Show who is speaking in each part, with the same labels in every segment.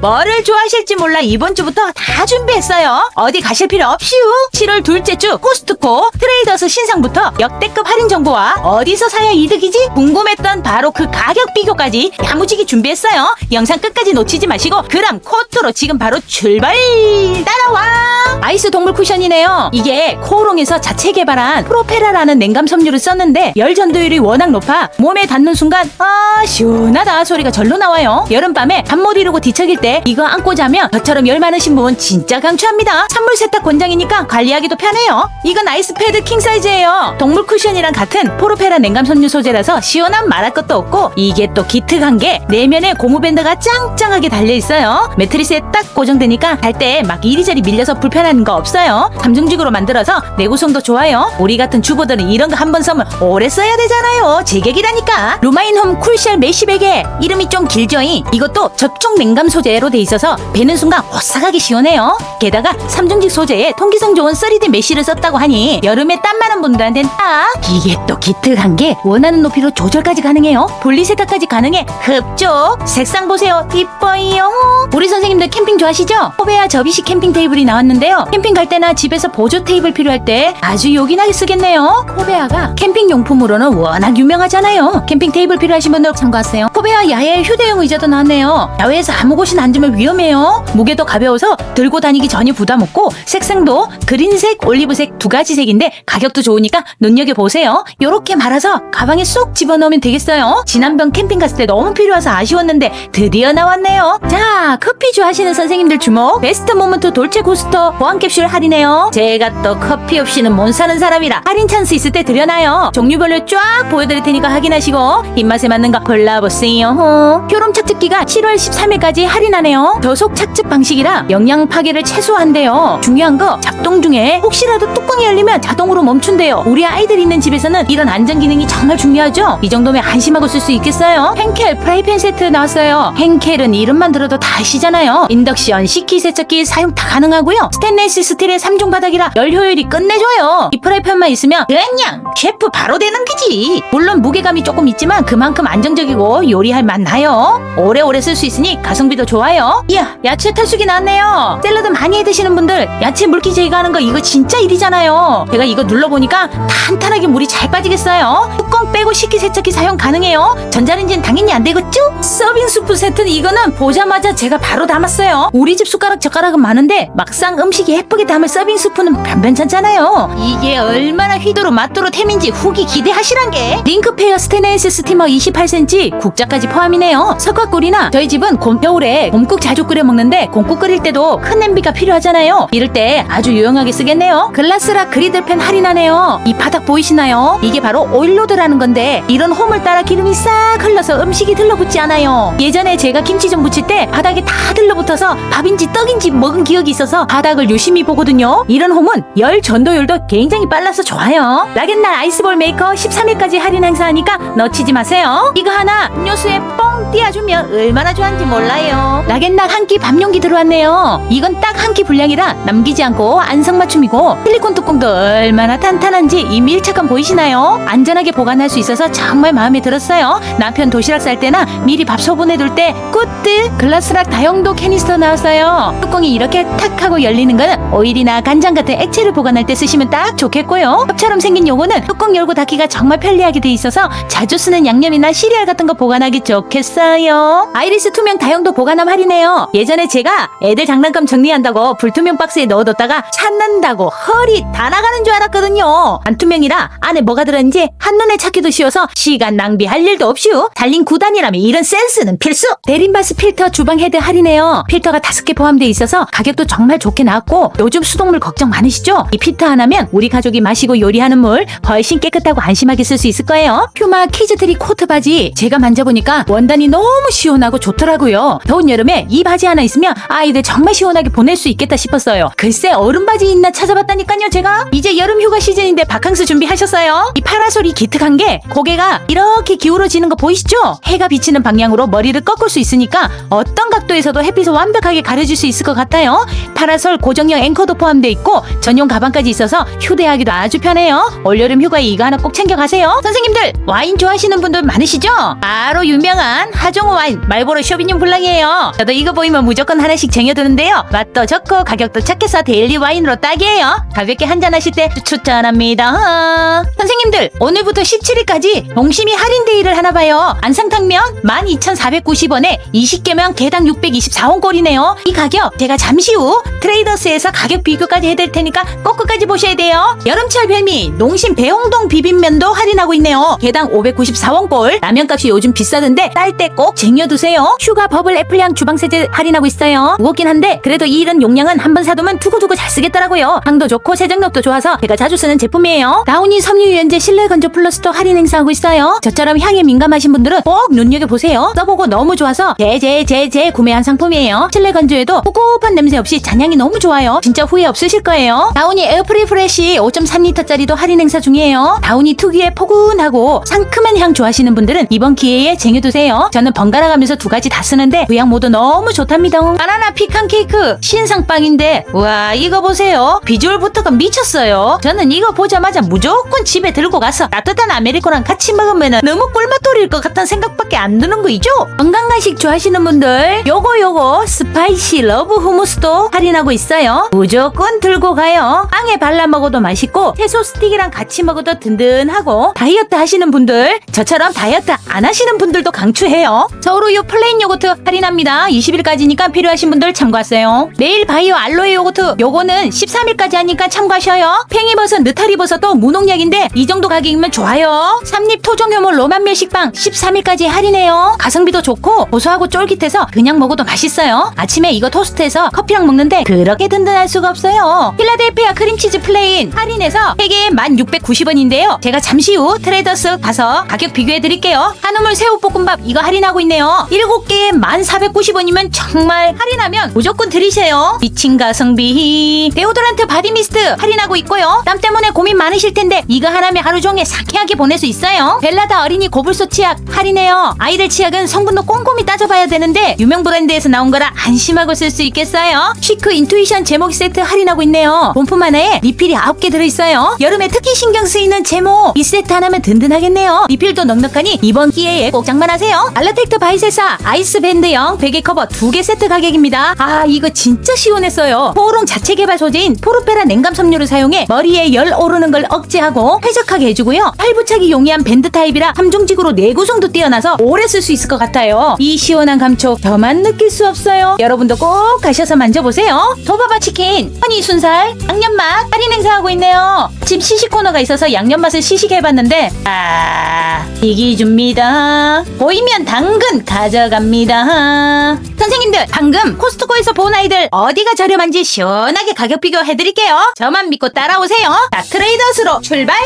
Speaker 1: 뭐를 좋아하실지 몰라 이번 주부터 다 준비했어요. 어디 가실 필요 없이요. 7월 둘째 주 코스트코 트레이더스 신상부터 역대급 할인 정보와 어디서 사야 이득이지 궁금했던 바로 그 가격 비교까지 야무지게 준비했어요. 영상 끝까지 놓치지 마시고 그럼 코트로 지금 바로 출발! 따라와! 아이스 동물 쿠션이네요. 이게 코오롱에서 자체 개발한 프로페라라는 냉감 섬유를 썼는데 열 전도율이 워낙 높아 몸에 닿는 순간 아 시원하다 소리가 절로 나와요. 여름밤에 잠 못 이루고 뒤척일 때 이거 안고 자면 저처럼 열 많으신 분 진짜 강추합니다. 찬물 세탁 권장이니까 관리하기도 편해요. 이건 아이스패드 킹 사이즈예요. 동물 쿠션이랑 같은 프로페라 냉감 섬유 소재라서 시원함 말할 것도 없고 이게 또 기특한 게 내면에 고무 밴드가 짱짱하게 달려 있어요. 매트리스에 딱 고정되니까 잘 때 막 이리저리 밀려서 불편한 거 없어요. 감정직으로 만들어서 내구성도 좋아요. 우리 같은 주부들은 이런 거 한번 쓰면 오래 써야 되잖아요. 제격이라니까. 루마인홈 쿨쉘 메쉬 베개 이름이 좀 길죠잉. 이것도 접촉 냉감 소재로 돼 있어서 베는 순간 오싹하게 시원해요. 게다가 삼중직 소재에 통기성 좋은 3D 메쉬를 썼다고 하니 여름에 땀 많은 분들한텐 딱 이게 또 기특한 게 원하는 높이로 조절까지 가능해요. 분리 세탁까지 가능해. 흡족. 색상 보세요. 이뻐요. 우리 선생님들 캠핑 좋아하시죠? 호베아 접이식 캠핑 테이블이 나왔는데요. 캠핑 갈 때나 집에서 보조 테이블 필요할 때 아주 요긴하게 쓰겠네요. 호베아가 캠핑 용품으로는 워낙 유명하잖아요. 캠핑 테이블 필요하신 분들 참고하세요. 호베아 야외 휴대용 의자도 나왔네요. 야외에서 아무 곳이나 앉으면 위험해요. 무게도 가벼워서 들고 다니기 전혀 부담 없고 색상도 그린색, 올리브색 두 가지 색인데 가격도 좋으니까 눈여겨보세요. 요렇게 말아서 가방에 쏙 집어넣으면 되겠어요. 지난번 캠핑 갔을 때 너무 필요해서 아쉬웠는데 드디어 나왔네요. 자, 커피 좋아하시는 선생님들 주목. 베스트 모먼트 돌체 구스터 보안 캡슐 할인해요. 제가 또 커피 없이는 못 사는 사람이라 할인 찬스 있을 때 드려놔요. 종류별로 쫙 보여드릴 테니까 확인하시고 입맛에 맞는 거 골라보세요. 효롬 착즙기가 7월 13일까지 할인하네요. 저속 착즙 방식이라 영양 파괴를 최소화한대요. 중요한 거 작동 중에 혹시라도 뚜껑이 열리면 자동으로 멈춘대요. 우리 아이들 있는 집에서는 이런 안전 기능이 정말 중요하죠. 이 정도면 안심하고 쓸 수 있겠어요. henkel 프라이팬 세트 나왔어요. henkel은 이름만 들어도 다 아시잖아요. 인덕션, 식기 세척기 사용 다 가능하고요. 스 테인레스 스틸의 3종 바닥이라 열 효율이 끝내줘요. 이 프라이팬만 있으면 그냥 셰프 바로 되는 거지. 물론 무게감이 조금 있지만 그만큼 안정적이고 요리할 맛 나요. 오래오래 쓸 수 있으니 가성비도 좋아요. 이야, 야채 탈수기 나왔네요. 샐러드 많이 해 드시는 분들 야채 물기 제거하는 거 이거 진짜 일이잖아요. 제가 이거 눌러보니까 탄탄하게 물이 잘 빠지겠어요. 뚜껑 빼고 식기세척기 사용 가능해요. 전자레인지는 당연히 안 되겠죠? 서빙 스프 세트는 이거는 보자마자 제가 바로 담았어요. 우리 집 숟가락 젓가락은 많은데 막상 음식 이 예쁘게 담을 서빙 스프는 변변찮잖아요. 이게 얼마나 휘도로 맛도로 템인지 후기 기대하시란 게. 링크페어 스테인레스 스티머 28cm 국자까지 포함이네요. 석화꿀이나 저희 집은 곰, 겨울에 곰국 자주 끓여 먹는데 곰국 끓일 때도 큰 냄비가 필요하잖아요. 이럴 때 아주 유용하게 쓰겠네요. 글라스라 그리들펜 할인하네요. 이 바닥 보이시나요? 이게 바로 오일로드라는 건데 이런 홈을 따라 기름이 싹 흘러서 음식이 들러붙지 않아요. 예전에 제가 김치 좀 부칠 때 바닥에 다 들러붙어서 밥인지 떡인지 먹은 기억이 있어서 바닥을 유 심히 보거든요. 이런 홈은 열 전도율도 굉장히 빨라서 좋아요. 라겐날 아이스볼 메이커 13일까지 할인 행사하니까 놓치지 마세요. 이거 하나 음료수에 뻥 띄워주면 얼마나 좋아하는지 몰라요. 라겐날 한 끼 밥용기 들어왔네요. 이건 딱 한 끼 분량이라 남기지 않고 안성맞춤이고 실리콘 뚜껑도 얼마나 탄탄한지 이 밀착감 보이시나요? 안전하게 보관할 수 있어서 정말 마음에 들었어요. 남편 도시락 쌀 때나 미리 밥 소분해둘 때 굿드 글라스락 다용도 캐니스터 나왔어요. 뚜껑이 이렇게 탁 하고 열리는 거는 오일이나 간장 같은 액체를 보관할 때 쓰시면 딱 좋겠고요. 컵처럼 생긴 요거는 뚜껑 열고 닫기가 정말 편리하게 돼 있어서 자주 쓰는 양념이나 시리얼 같은 거 보관하기 좋겠어요. 아이리스 투명 다용도 보관함 할인해요. 예전에 제가 애들 장난감 정리한다고 불투명 박스에 넣어뒀다가 찾는다고 헐이 다 나가는 줄 알았거든요. 반투명이라 안에 뭐가 들었는지 한눈에 찾기도 쉬워서 시간 낭비할 일도 없이요. 달린 9단이라면 이런 센스는 필수! 대림바스 필터 주방 헤드 할인해요. 필터가 다섯 개 포함되어 있어서 가격도 정말 좋게 나왔고 요즘 수돗물 걱정 많으시죠? 이 필터 하나면 우리 가족이 마시고 요리하는 물 훨씬 깨끗하고 안심하게 쓸 수 있을 거예요. 퓨마 키즈트리 코트 바지 제가 만져보니까 원단이 너무 시원하고 좋더라고요. 더운 여름에 이 바지 하나 있으면 아이들 정말 시원하게 보낼 수 있겠다 싶었어요. 글쎄 얼음 바지 있나 찾아봤다니까요 제가 이제 여름 휴가 시즌인데 바캉스 준비하셨어요? 이 파라솔이 기특한 게 고개가 이렇게 기울어지는 거 보이시죠? 해가 비치는 방향으로 머리를 꺾을 수 있으니까 어떤 각도에서도 햇빛을 완벽하게 가려줄 수 있을 것 같아요. 파라솔 고정 구성형 앵커도 포함되어 있고 전용 가방까지 있어서 휴대하기도 아주 편해요. 올여름 휴가에 이거 하나 꼭 챙겨 가세요. 선생님들 와인 좋아하시는 분들 많으시죠? 바로 유명한 하종호 와인 말보로 쇼비뇽 블랑이에요. 저도 이거 보이면 무조건 하나씩 쟁여두는데요. 맛도 좋고 가격도 착해서 데일리 와인으로 딱이에요. 가볍게 한잔 하실 때 추천합니다. 선생님들 오늘부터 17일까지 동심이 할인 데이를 하나 봐요. 안상탕면 12,490원에 20개면 개당 624원꼴이네요. 이 가격 제가 잠시 후 트레이더스 에서 가격 비교까지 해드릴 테니까 꼭 끝까지 보셔야 돼요. 여름철 별미 농심 배홍동 비빔면도 할인하고 있네요. 개당 594원꼴. 라면값이 요즘 비싸던데 딸 때 꼭 쟁여두세요. 슈가 버블 애플향 주방세제 할인하고 있어요. 무겁긴 한데 그래도 이 이런 용량은 한 번 사두면 두고두고 잘 쓰겠더라고요. 향도 좋고 세정력도 좋아서 제가 자주 쓰는 제품이에요. 다우니 섬유유연제 실내 건조 플러스도 할인 행사하고 있어요. 저처럼 향에 민감하신 분들은 꼭 눈여겨보세요. 써보고 너무 좋아서 제제제제 구매한 상품이에요. 실내 건조에도 꿉꿉한 냄새 없이 잔향이 너무 좋아요. 진짜 후회 없으실 거예요. 다우니 에어프리 프레쉬 5.3리터짜리도 할인 행사 중이에요. 다우니 특유의 포근하고 상큼한 향 좋아하시는 분들은 이번 기회에 쟁여두세요. 저는 번갈아 가면서 두 가지 다 쓰는데 두 향 모두 너무 좋답니다. 바나나 피칸 케이크 신상빵인데 와 이거 보세요. 비주얼부터가 미쳤어요. 저는 이거 보자마자 무조건 집에 들고 가서 따뜻한 아메리코랑 같이 먹으면 너무 꿀맛돌일 것 같다는 생각밖에 안 드는 거이죠? 건강 간식 좋아하시는 분들 요거 요거 스파이시 러브 후무스도 할인하고 있어요. 무조건 들고 가요. 빵에 발라 먹어도 맛있고 채소 스틱이랑 같이 먹어도 든든하고 다이어트 하시는 분들 저처럼 다이어트 안 하시는 분들도 강추해요. 서울우유 플레인 요거트 할인합니다. 20일까지니까 필요하신 분들 참고하세요. 매일 바이오 알로에 요거트 요거는 13일까지 하니까 참고하셔요. 팽이버섯 느타리버섯도 무농약인데 이 정도 가격이면 좋아요. 삼립 토종효몰 로만밀 식빵 13일까지 할인해요. 가성비도 좋고 고소하고 쫄깃해서 그냥 먹어도 맛있어요. 아침에 이거 토스트해서 커피랑 먹는데 그렇게 든 든할 수가 없어요. 필라델피아 크림치즈 플레인 할인해서 3개에 1690원인데요. 제가 잠시 후 트레이더스 가서 가격 비교해 드릴게요. 한우물 새우볶음밥 이거 할인하고 있네요. 7개에 1490원이면 정말 할인하면 무조건 드리세요. 미친 가성비. 데오드란트 바디미스트 할인하고 있고요. 땀 때문에 고민 많으실 텐데 이거 하나면 하루 종일 상쾌하게 보낼 수 있어요. 벨라다 어린이 고불소 치약 할인해요. 아이들 치약은 성분도 꼼꼼히 따져봐야 되는데 유명 브랜드에서 나온 거라 안심하고 쓸 수 있겠어요. 시크 인투이션 제목 세트 할인하고 있네요. 본품 하나에 리필이 9개 들어있어요. 여름에 특히 신경 쓰이는 제목 이 세트 하나면 든든하겠네요. 리필도 넉넉하니 이번 기회에 꼭 장만하세요. 알라텍트 바이세사 아이스밴드형 베개 커버 2개 세트 가격입니다. 아 이거 진짜 시원했어요. 포옹 자체 개발 소재인 포르페라 냉감 섬유를 사용해 머리에 열 오르는 걸 억제하고 쾌적하게 해주고요. 팔부착이 용이한 밴드 타입이라 3중직으로 내구성도 뛰어나서 오래 쓸 수 있을 것 같아요. 이 시원한 감촉 저만 느낄 수 없어요. 여러분도 꼭 가셔서 만져보세요. 도바 바 치킨, 허니 순살, 양념맛 할인 행사하고 있네요. 지금 시식 코너가 있어서 양념맛을 시식해봤는데 아 이기 줍니다. 보이면 당근 가져갑니다. 선생님들 방금 코스트코에서 본 아이들 어디가 저렴한지 시원하게 가격 비교해드릴게요. 저만 믿고 따라오세요. 자 트레이더스로 출발!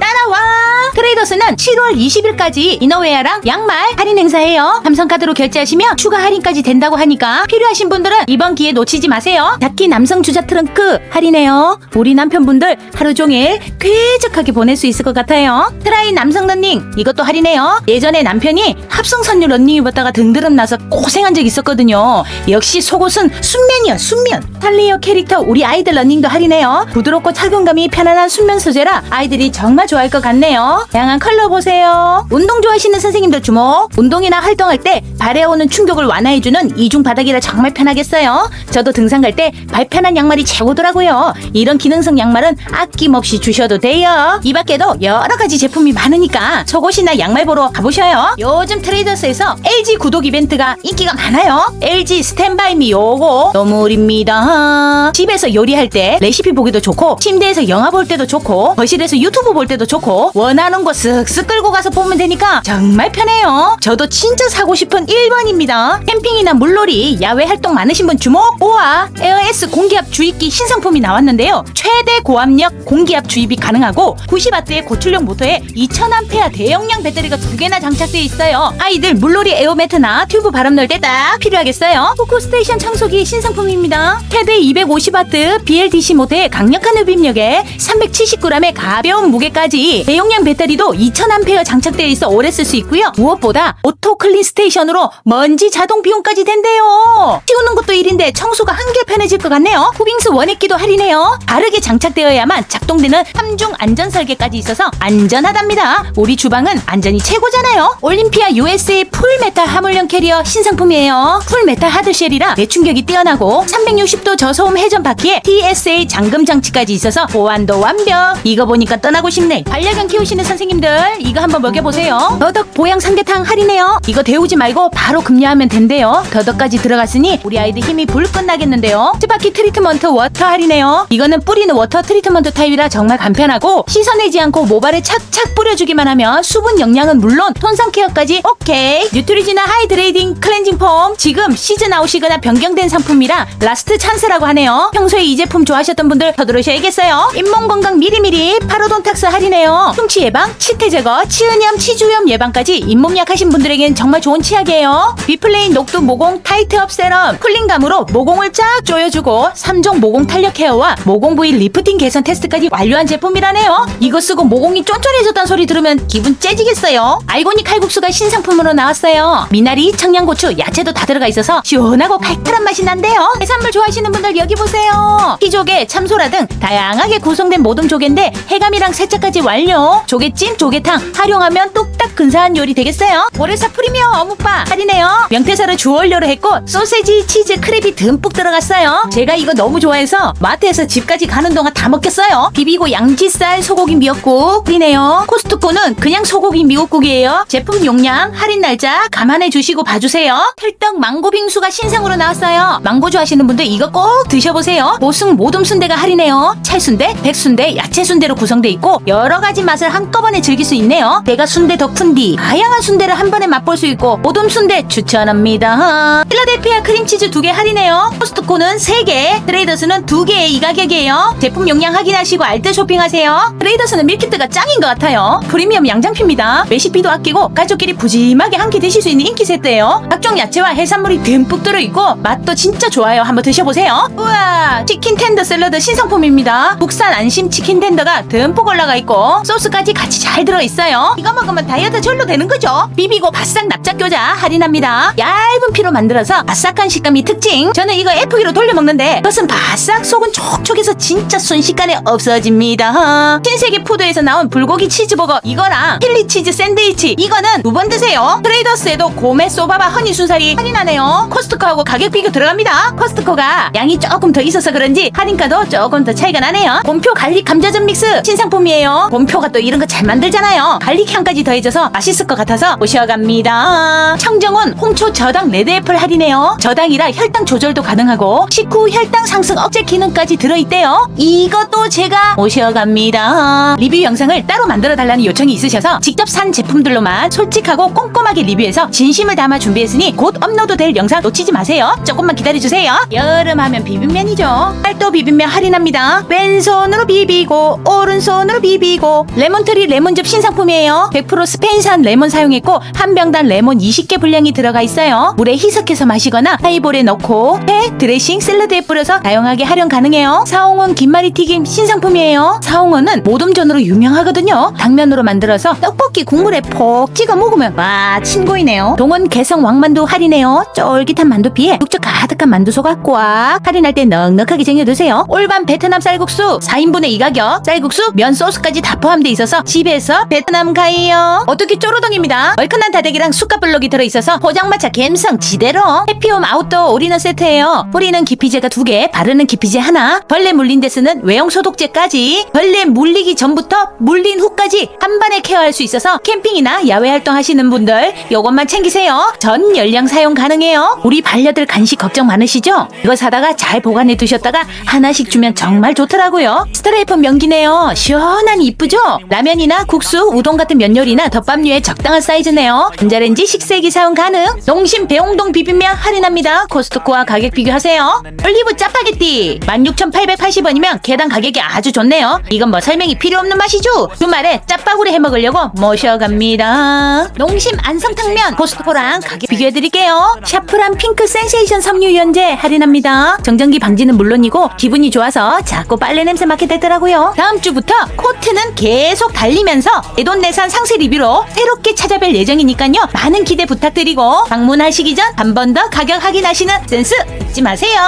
Speaker 1: 따라와! 트레이더스는 7월 20일까지 이너웨어랑 양말 할인 행사해요. 삼성카드로 결제하시면 추가 할인까지 된다고 하니까 필요하신 분들은 이번 기회 놓치지 마세요. 자키 남성 주자 트렁크 할인해요. 우리 남편분들 하루 종일 쾌적하게 보낼 수 있을 것 같아요. 트라이 남성 런닝 이것도 할인해요. 예전에 남편이 합성선유 런닝 입었다가 등드름 나서 고생한 적 있었거든요. 역시 속옷은 순면이야 순면. 탈리어 캐릭터 우리 아이들 런닝도 할인해요. 부드럽고 착용감이 편안한 순면 소재라 아이들이 정말 좋아할 것 같네요. 다양한 컬러 보세요. 운동 좋아하시는 선생님들 주목. 운동이나 활동할 때 발에 오는 충격을 완화해주는 이중 바닥이라 정말 편하겠어요. 저도 등산 갈 때 발 편한 양말이 최고더라고요. 이런 기능성 양말은 아낌없이 주셔도 돼요. 이 밖에도 여러 가지 제품이 많으니까 속옷이나 양말 보러 가보셔요. 요즘 트레이더스에서 LG 구독 이벤트가 인기가 많아요. LG 스탠바이미 요거 너물입니다. 집에서 요리할 때 레시피 보기도 좋고 침대에서 영화 볼 때도 좋고 거실에서 유튜브 볼 때도 좋고 원하는 곳 쓱쓱 끌고 가서 보면 되니까 정말 편해요. 저도 진짜 사고 싶은 1번입니다. 캠핑이나 물놀이, 야외 활동 많으신 분 주목! 오아 에어S 공기압 주입기 신상품이 나왔는데요. 최대 고압력 공기압 주입이 가능하고 90W의 고출력 모터에 2000A 대용량 배터리가 두 개나 장착되어 있어요. 아이들 물놀이 에어매트나 튜브 바람 넣을 때 딱 필요하겠어요. 포크스테이션 청소기 신상품입니다. 최대 250W BLDC 모터의 강력한 흡입력에 370g의 가벼운 무게까지 대용량 배터리 배터리도 2000A 장착되어 있어 오래 쓸 수 있고요. 무엇보다 오토 클린 스테이션으로 먼지 자동 비움까지 된대요. 치우는 것도 일인데 청소가 한결 편해질 것 같네요. 후빙스 원액기도 할인해요. 바르게 장착되어야만 작동되는 3중 안전 설계까지 있어서 안전하답니다. 우리 주방은 안전이 최고잖아요. 올림피아 USA 풀메탈 하물령 캐리어 신상품이에요. 풀메탈 하드쉘이라 내충격이 뛰어나고 360도 저소음 회전 바퀴에 TSA 잠금 장치까지 있어서 보안도 완벽. 이거 보니까 떠나고 싶네. 반려견 키우시는 선생님들 이거 한번 먹여보세요. 더덕 보양 삼계탕 할인해요. 이거 데우지 말고 바로 급료하면 된대요. 더덕까지 들어갔으니 우리 아이들 힘이 불끈 나겠는데요. 스파키 트리트먼트 워터 할인해요. 이거는 뿌리는 워터 트리트먼트 타입이라 정말 간편하고 씻어내지 않고 모발에 착착 뿌려주기만 하면 수분 영양은 물론 톤상 케어까지 오케이. 뉴트리지나 하이드레이딩 클렌징 폼 지금 시즌 아웃이거나 변경된 상품이라 라스트 찬스라고 하네요. 평소에 이 제품 좋아하셨던 분들 더 들으셔야겠어요. 잇몸 건강 미리미리 파로돈탁스 할인해요. 흉치 예방, 치태 제거, 치은염, 치주염 예방까지 잇몸 약하신 분들에겐 정말 좋은 치약이에요. 비플레인 녹두 모공 타이트업 세럼 쿨링감으로 모공을 쫙 조여주고 3종 모공 탄력 케어와 모공 부위 리프팅 개선 테스트까지 완료한 제품이라네요. 이거 쓰고 모공이 쫀쫀해졌다는 소리 들으면 기분 째지겠어요. 알고니 칼국수가 신상품으로 나왔어요. 미나리, 청양고추, 야채도 다 들어가 있어서 시원하고 칼칼한 맛이 난대요. 해산물 좋아하시는 분들 여기 보세요. 피조개, 참소라 등 다양하게 구성된 모듬 조개인데 해감이랑 세차까지 완료. 조개 찜, 조개탕 활용하면 뚝딱 근사한 요리 되겠어요. 모래사 프리미엄 어묵바 할인해요. 명태사를 주원료로 했고 소세지, 치즈, 크랩이 듬뿍 들어갔어요. 제가 이거 너무 좋아해서 마트에서 집까지 가는 동안 다 먹겠어요. 비비고 양지살 소고기 미역국 할인해요. 코스트코는 그냥 소고기 미역국이에요. 제품 용량, 할인 날짜 감안해 주시고 봐주세요. 틀떡 망고 빙수가 신상으로 나왔어요. 망고 좋아하시는 분들 이거 꼭 드셔보세요. 보승 모둠 순대가 할인해요. 찰순대, 백순대, 야채 순대로 구성돼 있고 여러 가지 맛을 한꺼번에 즐길 수 있네요. 내가 순대 덕 푼디 다양한 순대를 한 번에 맛볼 수 있고 모둠 순대 추천합니다. 필라델피아 크림치즈 두개 할인해요. 코스트코는 3개, 트레이더스는 2개의 이 가격이에요. 제품 용량 확인하시고 알뜰 쇼핑하세요. 트레이더스는 밀키트가 짱인 것 같아요. 프리미엄 양장피입니다. 레시피도 아끼고 가족끼리 부짐하게 한 끼 드실 수 있는 인기 세트예요. 각종 야채와 해산물이 듬뿍 들어있고 맛도 진짜 좋아요. 한번 드셔보세요. 우와 치킨 텐더 샐러드 신상품입니다. 국산 안심 치킨 텐더가 듬뿍 올라가 있고 소스까지 같이 잘 들어있어요. 이거 먹으면 다이어트 절로 되는 거죠. 비비고 바싹 납작교자 할인합니다. 얇은 피로 만들어서 바싹한 식감이 특징. 저는 이거 F기로 돌려 먹는데 겉은 바싹 속은 촉촉해서 진짜 순식간에 없어집니다. 신세계 푸드에서 나온 불고기 치즈버거 이거랑 힐리 치즈 샌드위치 이거는 두 번 드세요. 트레이더스에도 고메 소바바 허니 순살이 할인하네요. 코스트코하고 가격 비교 들어갑니다. 코스트코가 양이 조금 더 있어서 그런지 할인가도 조금 더 차이가 나네요. 곰표 갈릭 감자전 믹스 신상품이에요. 곰표가 또 이런 거 잘 만들잖아요. 갈릭 향까지 더해져서 맛있을 것 같아서 모셔갑니다. 청정원 홍초 저당 레드애플 할인해요. 저당이라 혈당 조절도 가능하고 식후 혈당 상승 억제 기능까지 들어있대요. 이것도 제가 모셔갑니다. 리뷰 영상을 따로 만들어 달라는 요청이 있으셔서 직접 산 제품들로만 솔직하고 꼼꼼하게 리뷰해서 진심을 담아 준비했으니 곧 업로드 될 영상 놓치지 마세요. 조금만 기다려주세요. 여름하면 비빔면이죠. 팔도 비빔면 할인합니다. 왼손으로 비비고 오른손으로 비비고 레몬트리 레몬즙 신상품이에요. 100% 스페 인산 레몬 사용했고 한 병당 레몬 20개 분량이 들어가 있어요. 물에 희석해서 마시거나 하이볼에 넣고 회, 드레싱, 샐러드에 뿌려서 다양하게 활용 가능해요. 사홍원 김말이 튀김 신상품이에요. 사홍원은 모둠전으로 유명하거든요. 당면으로 만들어서 떡볶이 국물에 폭 찍어 먹으면 와 친구이네요. 동원 개성 왕만두 할인해요. 쫄깃한 만두피에 육즙 가득한 만두소가 꽉 할인할 때 넉넉하게 쟁여 드세요. 올반 베트남 쌀국수 4인분의 이 가격 쌀국수 면 소스까지 다 포함돼 있어서 집에서 베트남 가요. 어떻게 쪼르덩입니다. 얼큰한 다대기랑 숯과 블록이 들어있어서 포장마차 갬성 지대로 해피홈 아웃도어 올인원 세트예요. 뿌리는 기피제가 두 개, 바르는 기피제 하나, 벌레 물린 데 쓰는 외형 소독제까지 벌레 물리기 전부터 물린 후까지 한 번에 케어할 수 있어서 캠핑이나 야외 활동하시는 분들 요것만 챙기세요. 전 연령 사용 가능해요. 우리 반려들 간식 걱정 많으시죠? 이거 사다가 잘 보관해 두셨다가 하나씩 주면 정말 좋더라고요. 스트라이프 면기네요. 시원하니 이쁘죠? 라면이나 국수, 우동 같은 면 요리나 덮밥 류에 적당한 사이즈네요. 전자레인지 식세기 사용 가능. 농심 배홍동 비빔면 할인합니다. 코스트코와 가격 비교하세요. 올리브 짜파게티 16,880원이면 계단 가격이 아주 좋네요. 이건 뭐 설명이 필요 없는 맛이죠? 주말에 짜파구리 해 먹으려고 모셔갑니다. 농심 안성탕면 코스트코랑 가격 비교해드릴게요. 샤프란 핑크 센세이션 섬유 유연제 할인합니다. 정전기 방지는 물론이고 기분이 좋아서 자꾸 빨래 냄새 맡게 되더라고요. 다음 주부터 코트는 계속 달 알리면서 내돈내산 상세 리뷰로 새롭게 찾아뵐 예정이니까요. 많은 기대 부탁드리고 방문하시기 전 한 번 더 가격 확인하시는 센스 잊지 마세요.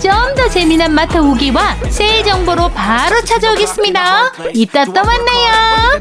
Speaker 2: 좀 더 재미난 마트 후기와 세일 정보로 바로 찾아오겠습니다. 이따 또 만나요.